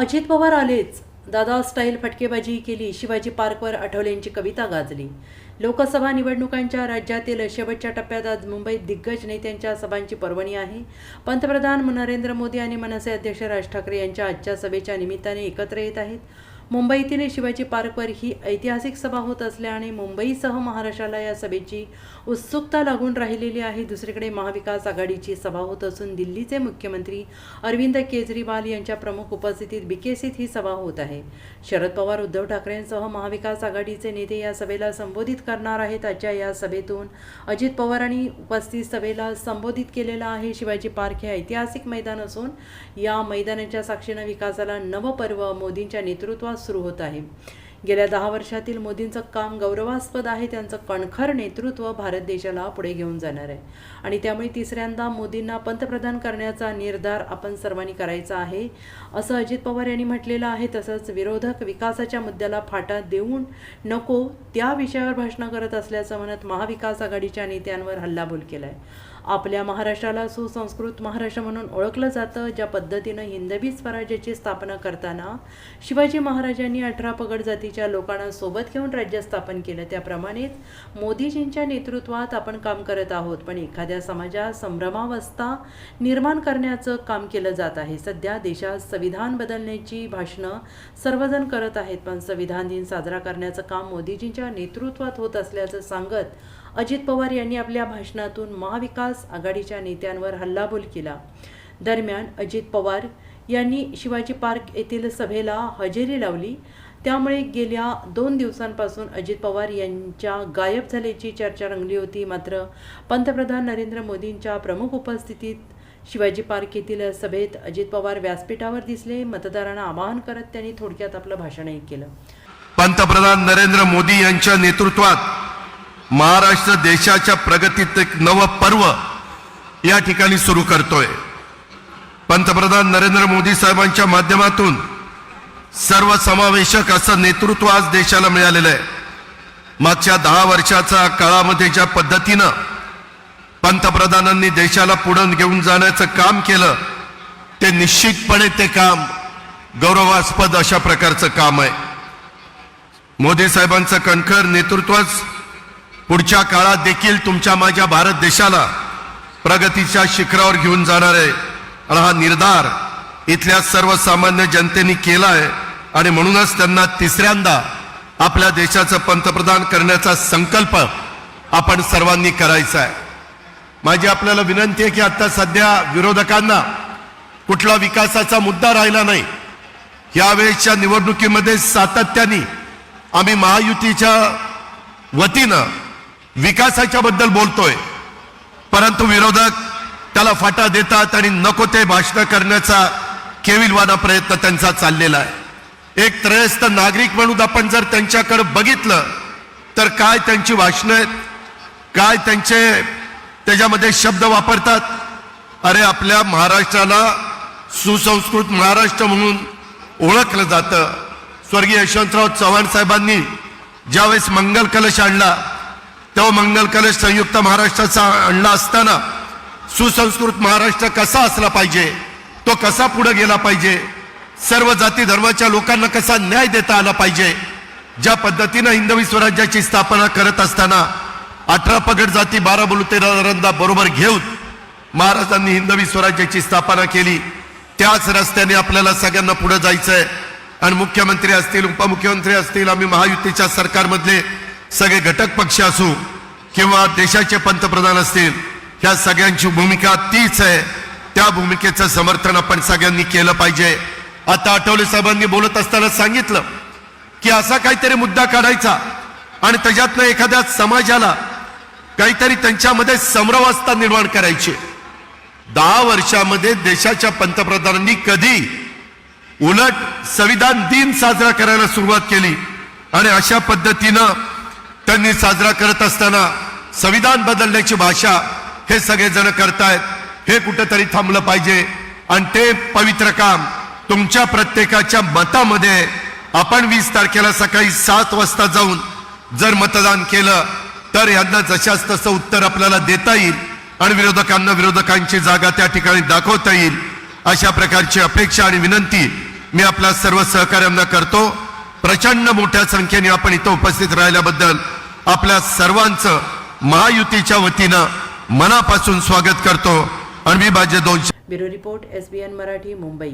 अजित पवार आलेच. दादा स्टाईल फटकेबाजी केली शिवाजी पार्कवर आठवलेंची कविता गाजली. लोकसभा निवडणुकांच्या राज्यातील शेवटच्या टप्प्यात आज मुंबईत दिग्गज नेत्यांच्या सभांची पर्वणी आहे. पंतप्रधान नरेंद्र मोदी आणि मनसे अध्यक्ष राज ठाकरे यांच्या आजच्या सभेच्या निमित्ताने एकत्र येत आहेत. मुंबईतील शिवाजी पार्कवर ही ऐतिहासिक सभा होत असल्याने मुंबईसह महाराष्ट्राला या सभेची उत्सुकता लागून राहिलेली आहे. दुसरीकडे महाविकास आघाडीची सभा होत असून दिल्लीचे मुख्यमंत्री अरविंद केजरीवाल यांच्या प्रमुख उपस्थितीत बिकेसीत ही सभा होत आहे. शरद पवार उद्धव ठाकरेंसह महाविकास आघाडीचे नेते या सभेला संबोधित करणार आहेत. आजच्या या सभेतून अजित पवारांनी उपस्थित सभेला संबोधित केलेला आहे. शिवाजी पार्क हे ऐतिहासिक मैदान असून या मैदानाच्या साक्षीनं विकासाला नवपर्व मोदींच्या नेतृत्वात सुरू होत आहे. गेल्या दहा वर्षातील मोदींचं काम गौरवास्पद आहे त्यांचं कणखर नेतृत्व भारत देशाला पुढे घेऊन जाणार आहे. आणि त्यामुळे तिसऱ्यांदा मोदींना पंतप्रधान करण्याचा निर्धार आपण सर्वांनी करायचा आहे असं अजित पवार यांनी म्हटलेलं आहे. तसंच विरोधक विकासाच्या मुद्द्याला फाटा देऊन नको त्या विषयावर भाषणं करत असल्याचं म्हणत महाविकास आघाडीच्या नेत्यांवर हल्लाबोल केला आहे आपल्या महाराष्ट्राला सुसंस्कृत महाराष्ट्र म्हणून ओळखलं जातं ज्या पद्धतीनं हिंदवी स्वराज्याची स्थापना करताना शिवाजी महाराजांनी अठरा पगड जातीच्या लोकांना सोबत घेऊन राज्य स्थापन केलं. त्याप्रमाणेच मोदीजींच्या नेतृत्वात आपण काम करत आहोत पण एखाद्या समाजात संभ्रमावस्था निर्माण करण्याचं काम केलं जात आहे. सध्या देशात संविधान बदलण्याची भाषणं सर्वजण करत आहेत पण संविधान दिन साजरा करण्याचं काम मोदीजींच्या नेतृत्वात होत असल्याचं सांगत अजित पवार यांनी आपल्या भाषणातून महाविकास आघाडीच्या नेत्यांवर हल्लाबोल केला. दरम्यान अजित पवार यांनी शिवाजी पार्क येथील सभेला हजेरी लावली. त्यामुळे गेल्या दोन दिवसांपासून अजित पवार यांच्या गायब झाल्याची चर्चा रंगली होती. मात्र पंतप्रधान नरेंद्र मोदींच्या प्रमुख उपस्थितीत शिवाजी पार्क येथील सभेत अजित पवार व्यासपीठावर दिसले. मतदारांना आवाहन करत त्यांनी थोडक्यात आपलं भाषणही केलं. पंतप्रधान नरेंद्र मोदी यांच्या नेतृत्वात महाराष्ट्र देशाच्या प्रगतीत एक नवं पर्व या ठिकाणी सुरू करतोय. पंतप्रधान नरेंद्र मोदी साहेबांच्या माध्यमातून सर्वसमावेशक असं नेतृत्व आज देशाला मिळालेलं आहे. मागच्या दहा वर्षाच्या काळामध्ये ज्या पद्धतीनं पंतप्रधानांनी देशाला पुढं घेऊन जाण्याचं काम केलं ते निश्चितपणे ते काम गौरवास्पद अशा प्रकारचं काम आहे. मोदी साहेबांचं कणखर नेतृत्वच पुढच्या काळात देखील तुमच्या माझ्या भारत देशाला प्रगतीच्या शिखरावर घेऊन जाणार आहे. आणि हा निर्धार इथल्या सर्वसामान्य जनतेने केला आहे आणि म्हणूनच त्यांना तिसऱ्यांदा आपल्या देशाचं पंतप्रधान करण्याचा संकल्प आपण सर्वांनी करायचा आहे माझी आपल्याला विनंती आहे की आता सध्या विरोधकांना कुठला विकासाचा मुद्दा राहिला नाही. यावेळेसच्या निवडणुकीमध्ये सातत्याने आम्ही महायुतीच्या वतीनं विकासाच्या बद्दल बोलतोय. परंतु विरोधक त्याला फाटा देतात आणि नको ते भाषण करण्याचा केविलवादा प्रयत्न त्यांचा चाललेला आहे. एक त्रयस्थ नागरिक म्हणून आपण जर त्यांच्याकडे बघितलं तर काय त्यांची भाषणं आहेत? काय त्यांचे त्याच्यामध्ये शब्द वापरतात? अरे आपल्या महाराष्ट्राला सुसंस्कृत महाराष्ट्र म्हणून ओळखलं जातं. स्वर्गीय यशवंतराव चव्हाण साहेबांनी ज्यावेळेस मंगल कलश आणला तेव्हा मंगल कलश संयुक्त महाराष्ट्राचा आणला असताना सुसंस्कृत महाराष्ट्र कसा असला पाहिजे? तो कसा पुढे गेला पाहिजे? सर्व जाती धर्माच्या लोकांना कसा न्याय देता आला पाहिजे? ज्या पद्धतीनं हिंदवी स्वराज्याची स्थापना करत असताना अठरा पगड जाती बारा बलुतेदारांना बरोबर घेऊन महाराजांनी हिंदवी स्वराज्याची स्थापना केली. त्याच रस्त्याने आपल्याला सगळ्यांना पुढे जायचंय. आणि मुख्यमंत्री असतील उपमुख्यमंत्री असतील आम्ही महायुतीच्या सरकारमधले सगळे घटक पक्ष असू किंवा देशाचे पंतप्रधान असतील ह्या सगळ्यांची भूमिका तीच आहे. त्या भूमिकेचं समर्थन आपण सगळ्यांनी केलं पाहिजे. आता आठवले साहेबांनी बोलत असताना सांगितलं की असा काहीतरी मुद्दा काढायचा आणि त्याच्यातनं एखाद्या समाजाला काहीतरी त्यांच्यामध्ये समरवस्था निर्माण करायची. दहा वर्षामध्ये देशाच्या पंतप्रधानांनी कधी उलट संविधान दिन साजरा करायला सुरुवात केली आणि अशा पद्धतीनं त्यांनी साजरा करत असताना संविधान बदलण्याची भाषा हे सगळेजण करतायत. हे कुठंतरी थांबलं पाहिजे. आणि ते पवित्र काम तुमच्या प्रत्येकाच्या मतामध्ये आपण वीस तारखेला सकाळी सात वाजता जाऊन जर मतदान केलं तर यांना जशाच तसं उत्तर आपल्याला देता येईल आणि विरोधकांना विरोधकांची जागा त्या ठिकाणी दाखवता येईल अशा प्रकारची अपेक्षा आणि विनंती मी आपल्या सर्व सहकार्यांना करतो. प्रचंड मोठ्या संख्येने आपण इथं उपस्थित राहिल्याबद्दल आपल्या सर्वांचं महायुतीच्या वतीनं मनापासून स्वागत करतो. आणि मी माझे दोन bureau report S B N Marathi Mumbai.